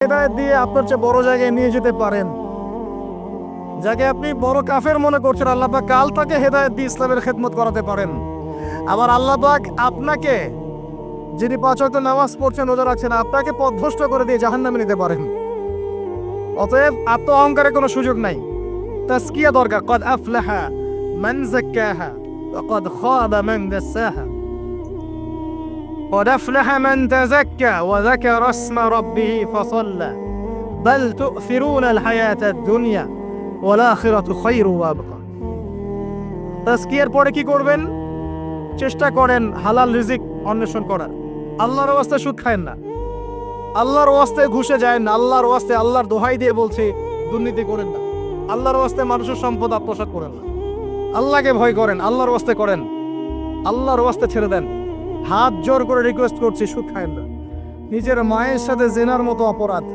হেদায়ত দিয়ে আপনার চেয়ে বড় জায়গায় নিয়ে যেতে পারেন। যাকে আপনি বড় কাফের মনে করছেন আল্লাপাক কাল তাকে হেদায়ত দিয়ে ইসলামের খেদমত করাতে পারেন। আবার আল্লাপাক আপনাকে যিনি পাঁচ ওয়াক্ত নামাজ পড়ছেন, রোজা রাখছেন, আপনাকে পথভ্রষ্ট করে দিয়ে জাহান্নামে নিতে পারেন। অতএব আত্ম অহংকারের কোনো সুযোগ নাই। তাস্কিয়া দরকার। কদ আফলাহা মান যাক্কাহা ওয়া কদ খাবা মান দাসাহা। قد أفلح من تزكى وذكر اسم ربه فصلى بل تؤثرون الحياة الدنيا والآخرة خير وأبقى তাস্কিয়ার পরে কি করবেন চেষ্টা করেন হালাল রিজিক অন্বেষণ করার আল্লাহর ওয়াস্তে সুদ খায়েন না আল্লাহর ওয়াস্তে ঘুষে যায় না আল্লাহর ওয়াস্তে আল্লাহর দোহাই দিয়ে বলছে দুর্নীতি করেন না আল্লাহর ওয়াস্তে মানুষের সম্পদ আত্মসাৎ করেন না আল্লাহকে ভয় করেন আল্লাহর ওয়াস্তে করেন আল্লাহর ওয়াস্তে ছেড়ে দেন হাত জোর করে রিকোয়েস্ট করছি সুদ খায়েন না। নিজের মায়ের সাথে জেনার মতো অপরাধ।